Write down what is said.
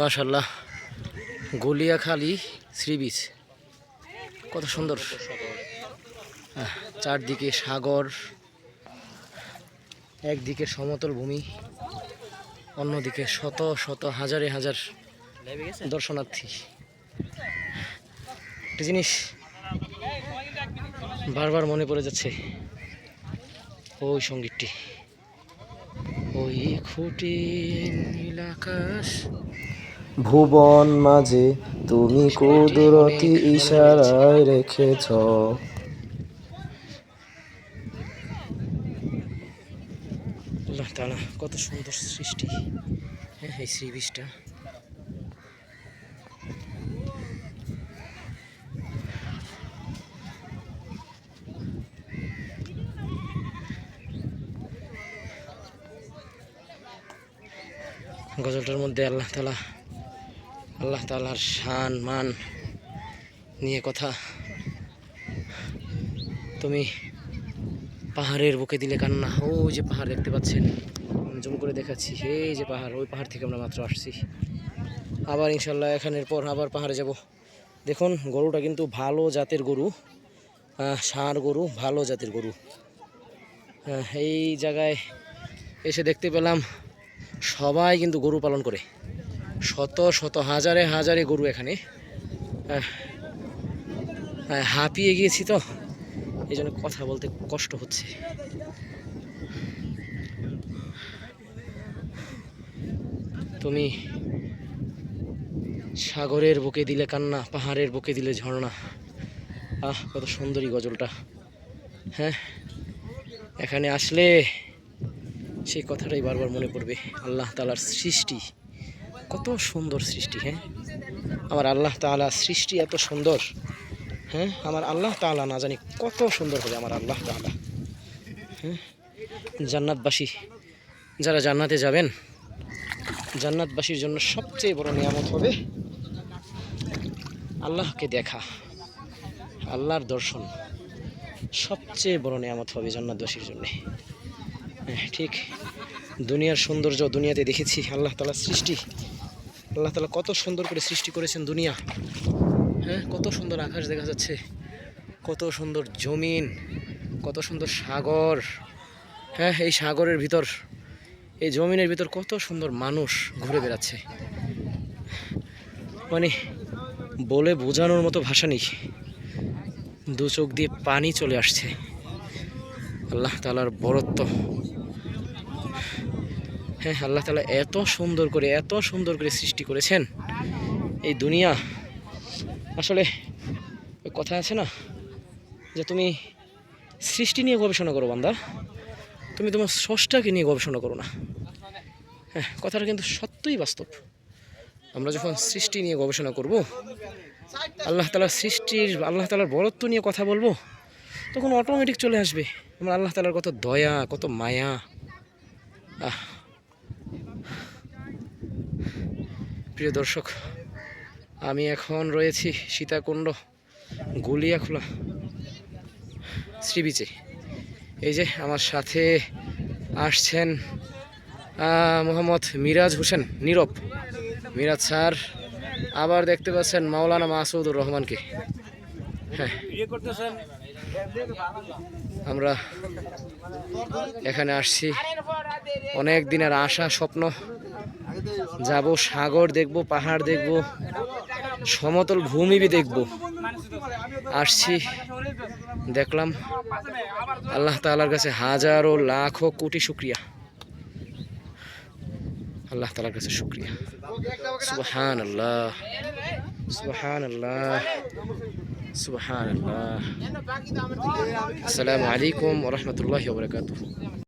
মাশাল্লাহ গলিয়াখালী sea beach. কত সুন্দর। চারদিকে সাগর, একদিকে সমতল ভূমি, অন্যদিকে শত শত হাজারে হাজার দর্শনার্থী। একটা জিনিস বারবার মনে পড়ে যাচ্ছে, ওই সঙ্গীতটি। ওই খুঁটি নীল আকাশ ভুবন মাঝে তুমি কুদরতি ইশারায় রেখেছ। কত সুন্দর সৃষ্টি। হ্যাঁ এই সি গজলটার মধ্যে আল্লাহ তালা আল্লাহ তালার শান, মান নিয়ে কথা। তুমি পাহাড়ের বুকে দিলে কান্না। ও যে পাহাড় দেখতে পাচ্ছেন জুম করে দেখাচ্ছি। এই যে পাহাড়, ওই পাহাড় থেকে আমরা মাত্র আসছি। আবার ইনশাল্লাহ এখানের পর আবার পাহাড়ে যাব। দেখুন, গরুটা কিন্তু ভালো জাতের গরু। ষাঁড় গরু, ভালো জাতের গরু। এই জায়গায় এসে দেখতে পেলাম সবাই কিন্তু গরু পালন করে। শত শত হাজারে হাজারে গরু এখানে। হাঁপিয়ে গিয়েছি তো। এই জন্য কথা বলতে কষ্ট হচ্ছে। তুমি সাগরের বুকে দিলে কান্না, পাহাড়ের বুকে দিলে ঝর্ণা। আহ, কত সুন্দরী গজলটা। হ্যাঁ এখানে আসলে সেই কথাটাই বারবার মনে পড়বে। আল্লাহ তালার সৃষ্টি কত সুন্দর সৃষ্টি হ্যাঁ? আমার আল্লাহ তালা সৃষ্টি এত সুন্দর হ্যাঁ? আমার আল্লাহ তাআলা না জানি কত সুন্দর হবে আমার আল্লাহ তাআলা হ্যাঁ? জান্নাতবাসী যারা জান্নাতে যাবেন, জান্নাতবাসীর জন্য সবচেয়ে বড় নিয়ামত হবে আল্লাহকে দেখা, আল্লাহর দর্শন সবচেয়ে বড় নিয়ামত হবে জান্নাতবাসীর জন্য। ঠিক দুনিয়ার সৌন্দর্য দুনিয়াতে দেখেছি, আল্লাহ তাআলার সৃষ্টি আল্লাহ তালা কত সুন্দর করে সৃষ্টি করেছেন দুনিয়া। হ্যাঁ কত সুন্দর আকাশ দেখা যাচ্ছে। কত সুন্দর জমিন, কত সুন্দর সাগর। হ্যাঁ এই সাগরের ভিতর, এই জমিনের ভিতর কত সুন্দর মানুষ ঘুরে বেড়াচ্ছে। মানে বলে বোঝানোর মতো ভাষা নেই। দু চোখ দিয়ে পানি চলে আসছে। আল্লাহ তালার বরত্ব। হ্যাঁ আল্লাহ তালা এত সুন্দর করে, এত সুন্দর করে সৃষ্টি করেছেন এই দুনিয়া। আসলে কথা আছে না, যে তুমি সৃষ্টি নিয়ে গবেষণা করো বান্দা, তুমি তোমার স্রষ্টাকে নিয়ে গবেষণা করো না। হ্যাঁ কথাটা কিন্তু সত্যই বাস্তব। আমরা যখন সৃষ্টি নিয়ে গবেষণা করব, আল্লাহ তালার সৃষ্টির, আল্লাহ তালার বরত্ব নিয়ে কথা বলব, তখন অটোমেটিক চলে আসবে। আমার আল্লাহ তালার কত দয়া, কত মায়া। আহ প্রিয় দর্শক, আমি এখন রয়েছি সীতাকুণ্ড গলিয়াখোলা শ্রী বিচে এই যে আমার সাথে আসছেন মোহাম্মদ মিরাজ হোসেন নীরব। মিরাজ স্যার, আবার দেখতে পাচ্ছেন মাওলানা মাসুদুর রহমানকে। হ্যাঁ। আমরা এখানে আসছি। অনেক দিনের আশা, স্বপ্ন যাব সাগর দেখব, পাহাড় দেখব, সমতল ভূমি বি দেখব। আসছি, দেখলাম আল্লাহ তাআলার কাছে হাজারো লাখো কোটি শুক্রিয়া। আল্লাহ তাআলার কাছে শুক্রিয়া। সুবহান আল্লাহ সুবহান আল্লাহ সুবহান আল্লাহ আসসালামু আলাইকুম ওরহমতুল্লাহ বরকাতুহ।